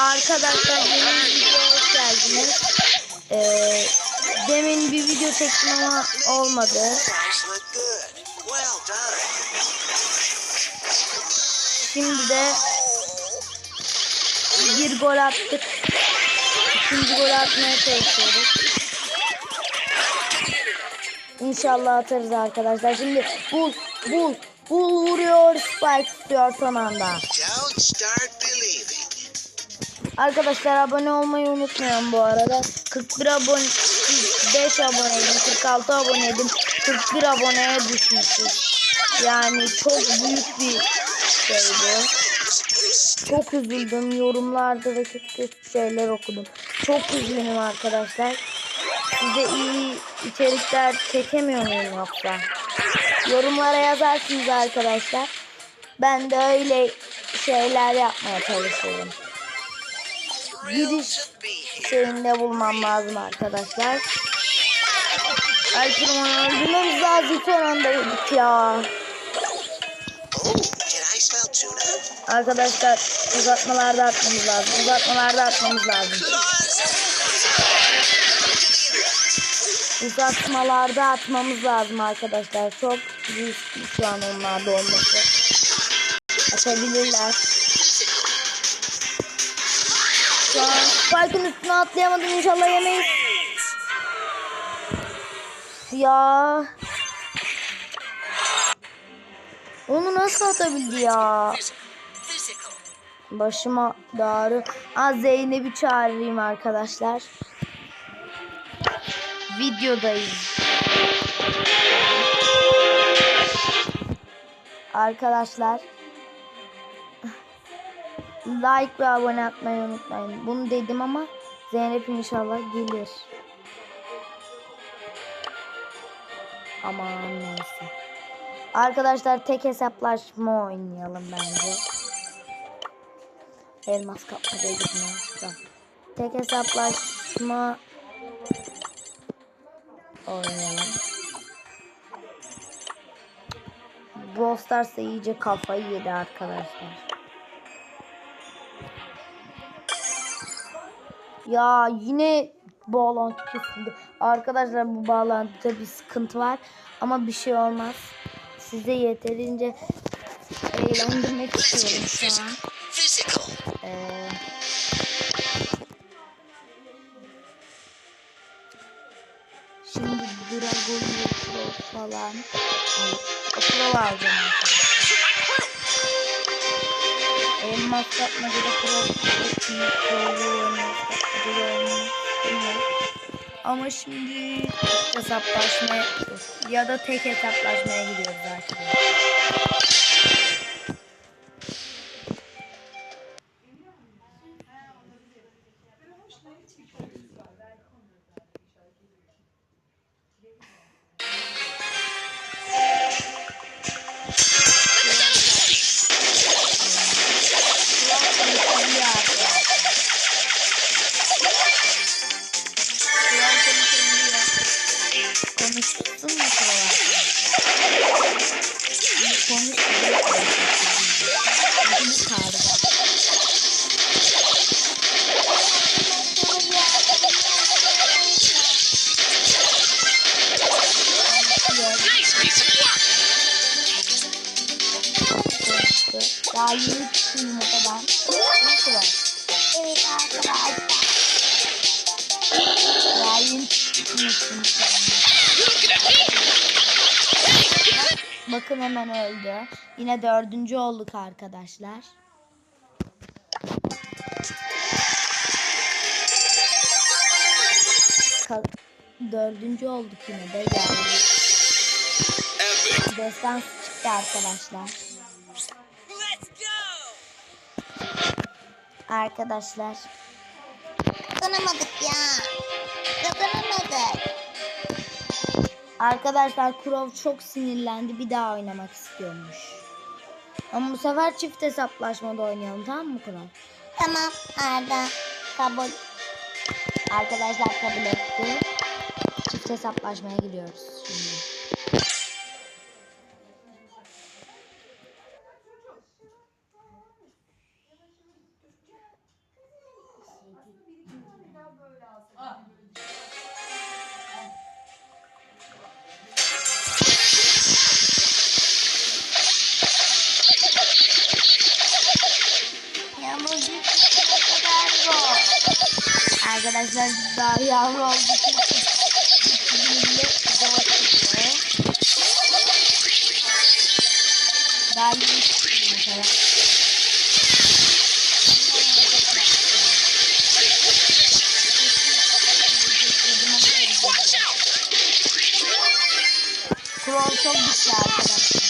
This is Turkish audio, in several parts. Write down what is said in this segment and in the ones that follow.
Arkadaşlar yeni bir videoya hoş geldiniz. Ee, demin bir video çektim ama olmadı. Şimdi de bir gol attık. İkinci gol atmaya çalışıyoruz. İnşallah atarız arkadaşlar. Şimdi bul bul bul vuruyor spike tutuyor son anda. Arkadaşlar abone olmayı unutmayın bu arada. 41 abone 45 aboneydim, 46 aboneydim. 41 aboneye düşmüşüz. Yani çok büyük bir şey bu. Çok üzüldüm. Yorumlarda da kötü kötü şeyler okudum. Çok üzgünüm arkadaşlar. Size iyi içerikler çekemiyor muyum yoksa? Yorumlara yazarsınız arkadaşlar. Ben de öyle şeyler yapmaya çalışıyorum. Giriş şeyinde bulmam lazım arkadaşlar. Onu öldürmemiz lazım son anda yedik ya. Arkadaşlar uzatmalarda atmamız lazım. Uzatmalarda atmamız lazım. Uzatmalarda atmamız lazım arkadaşlar. Çok riskli şu an onlarda olması. Atabilirler. An Spike'ın üstüne atlayamadım inşallah yemeyiz. Ya. Onu nasıl atabildi ya? Başıma doğru. Az Zeynep'i çağırayım arkadaşlar. Videodayız. Arkadaşlar. Like ve abone atmayı unutmayın. Bunu dedim ama Zeynep inşallah gelir. Aman neyse. Arkadaşlar tek hesaplaşma oynayalım bence. Elmas kapmaya gitmeye. Tek hesaplaşma oynayalım. Brawl Stars da iyice kafayı yedi arkadaşlar. Ya yine bağlantı kesildi. Arkadaşlar bu bağlantıda bir sıkıntı var. Ama bir şey olmaz. Size yeterince eğlendirmek istiyorum şu an. Ee, şimdi Dragon Pro falan Pro alacağım. Elmas Pro Pro'lu elmas yapmacada oynamak istemiyorum. Ama şimdi hesaplaşmaya ya da tek hesaplaşmaya gidiyoruz arkadaşlar. Daha yeni çıktı yumurtadan. Nasıl var? Evet arkadaşlar. Daha yeni çıktı. Bakın hemen öldü. Yine dördüncü olduk arkadaşlar. Ka- dördüncü olduk yine de yani. Destans çıktı arkadaşlar. Arkadaşlar. Kazanamadık ya. Kazanamadık. Arkadaşlar Kurov çok sinirlendi. Bir daha oynamak istiyormuş. Ama bu sefer çift hesaplaşmada oynayalım tamam mı Kurov? Tamam Arda. Kabul. Arkadaşlar kabul etti. Çift hesaplaşmaya gidiyoruz şimdi. Arkadaşlar daha yavru olduğu için Daha yeni çıkıyor mesela. Crow çok güçlü arkadaşlar.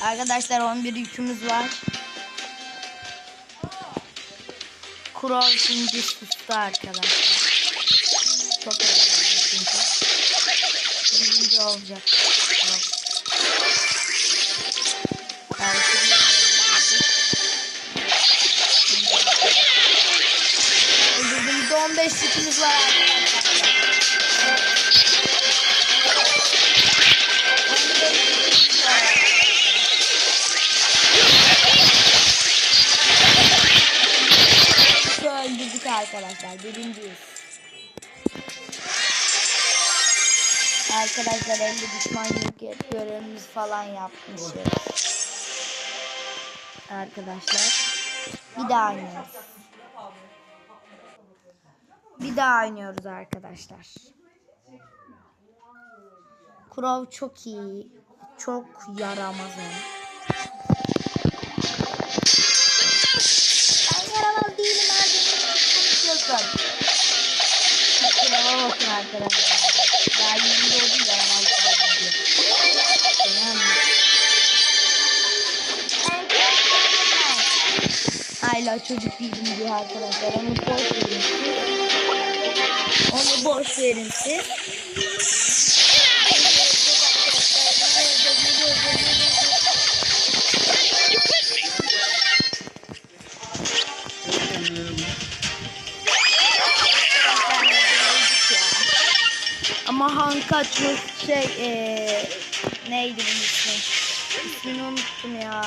Arkadaşlar 11 yükümüz var. Crow şimdi sustu arkadaşlar. Çok heyecanlı çünkü. Birinci olacak. Öldürdüğümüzde 15 yükümüz var arkadaşlar. Arkadaşlar. Birinciyiz. Arkadaşlar elde düşman görevimiz falan yapmışız. Arkadaşlar. Bir daha oynuyoruz. Bir daha oynuyoruz arkadaşlar. Crow çok iyi. Çok yaramaz arkadaşlar. Daha yeni doğdu yaramaz değilim diye. Tamam? Hala çocuk değilim diyor arkadaşlar. Onu boş verin. Onu boş verin siz. Ama Hankaçlı şey eee neydi bunun ismi? İsmini unuttum ya.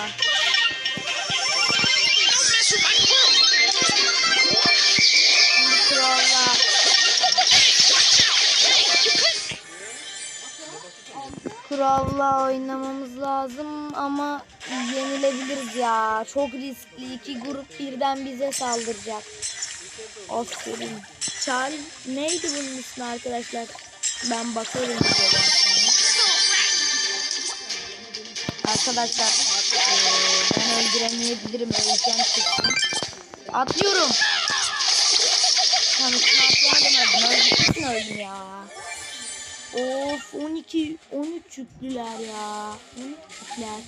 Crow'la oynamamız lazım ama yenilebiliriz ya. Çok riskli. İki grup birden bize saldıracak. Aferin. Çal neydi bunun ismi arkadaşlar? Ben bakarım videodan. Arkadaşlar eee, ben öldüremeyebilirim. Öleceğim kesin. Atlıyorum. Tamam üstüne atlayamadım öldüm. Öldüm ya. Of 12 13 yüklüler ya. 13 yükler.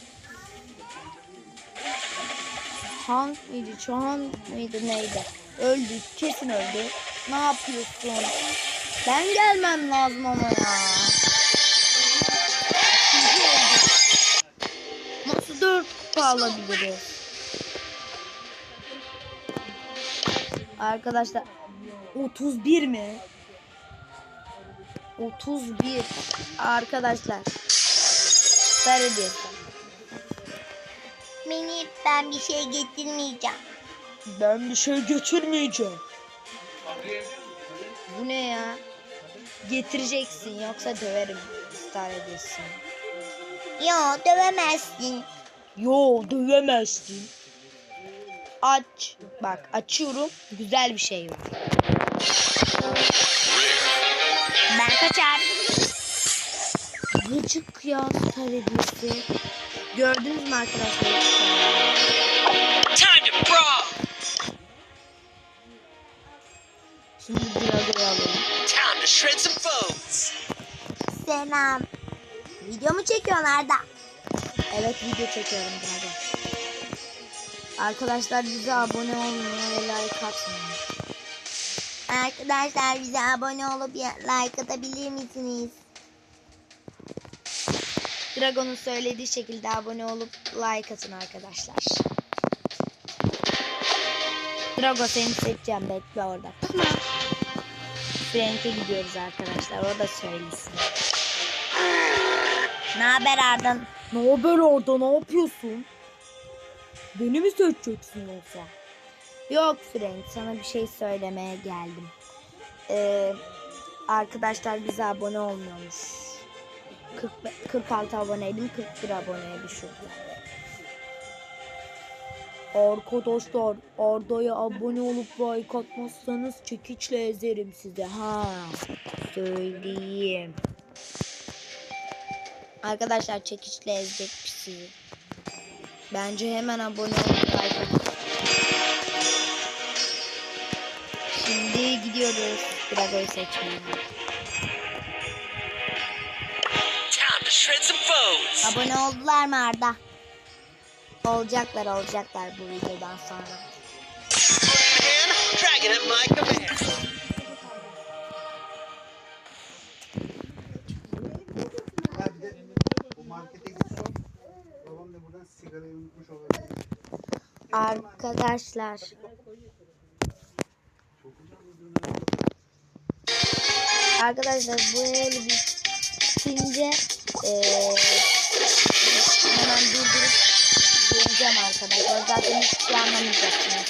Hank mıydı? Çahan mıydı neydi? Öldü. Kesin öldü. Ne yapıyorsun? Ben gelmem lazım ama ya. Nasıl 4 kupa alabiliriz? Arkadaşlar 31 mi? 31 arkadaşlar. Sarı Mini ben bir şey getirmeyeceğim. Ben bir şey götürmeyeceğim. Bu ne ya? Getireceksin yoksa döverim. Star ediyorsun. Yo dövemezsin. Yo dövemezsin. Aç. Bak açıyorum. Güzel bir şey var. Ben kaçar. Gıcık ya hediyesi. Gördünüz mü arkadaşlar? Foes. Selam. Video mu çekiyorsun Arda? Evet video çekiyorum Drago. Arkadaşlar bize abone olmayı ve like atmayı. Arkadaşlar bize abone olup like atabilir misiniz? Dragon'un söylediği şekilde abone olup like atın arkadaşlar. Drago seni seçeceğim bekle orada. Tamam. Frank'e gidiyoruz arkadaşlar. O da söylesin. Ne haber Arda? Ne haber orada? Ne yapıyorsun? Beni mi seçeceksin yoksa? Yok Frank sana bir şey söylemeye geldim. Ee, arkadaşlar bize abone olmuyormuş. 40, 46 aboneydim 41 aboneye düşürdüler. Arkadaşlar Arda'ya abone olup like atmazsanız çekiçle ezerim size ha. Söyleyeyim. Arkadaşlar çekiçle ezecek sizi. Bence hemen abone olup like atın. Şimdi gidiyoruz Drago'yu seçmeye. Abone oldular mı Arda? Olacaklar olacaklar bu videodan sonra. Arkadaşlar Arkadaşlar bu el bitince eee hemen durdurup geleceğim arkadaşlar. Zaten hiçbir şey anlamayacaksınız.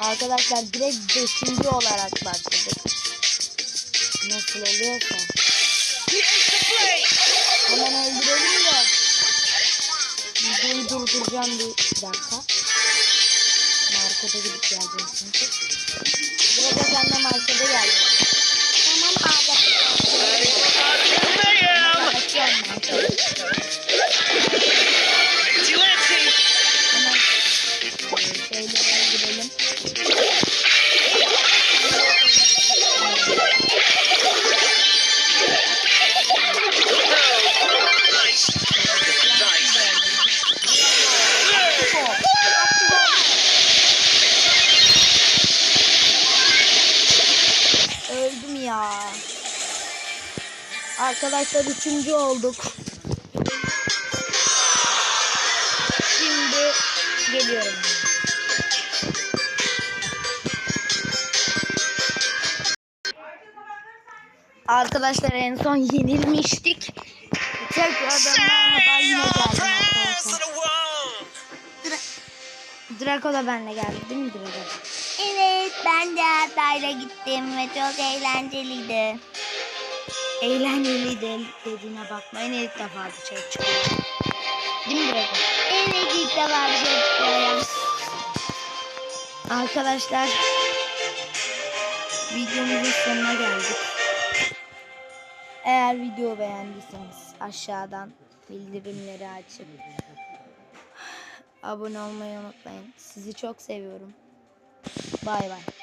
Arkadaşlar direkt 5. olarak başladık. Nasıl oluyorsa. Hemen öldürelim de. Videoyu durduracağım bir dakika. Markete gidip geleceğim çünkü. Burada sen de markete gel. Açıyorum Arkadaşlar üçüncü olduk. Şimdi geliyorum. Arkadaşlar en son yenilmiştik. Tekrardan merhaba yine geldim. Draco da benimle geldi değil mi Draco? Evet ben de Arda'yla gittim ve çok eğlenceliydi. Eğlenceli de dediğine bakmayın ilk defa dışarı çıkıyor. Değil mi Draco? Evet ilk defa bir şey çıkıyor ya. Arkadaşlar videomuzun sonuna geldik. Eğer video beğendiyseniz aşağıdan bildirimleri açıp abone olmayı unutmayın. Sizi çok seviyorum. Bay bay.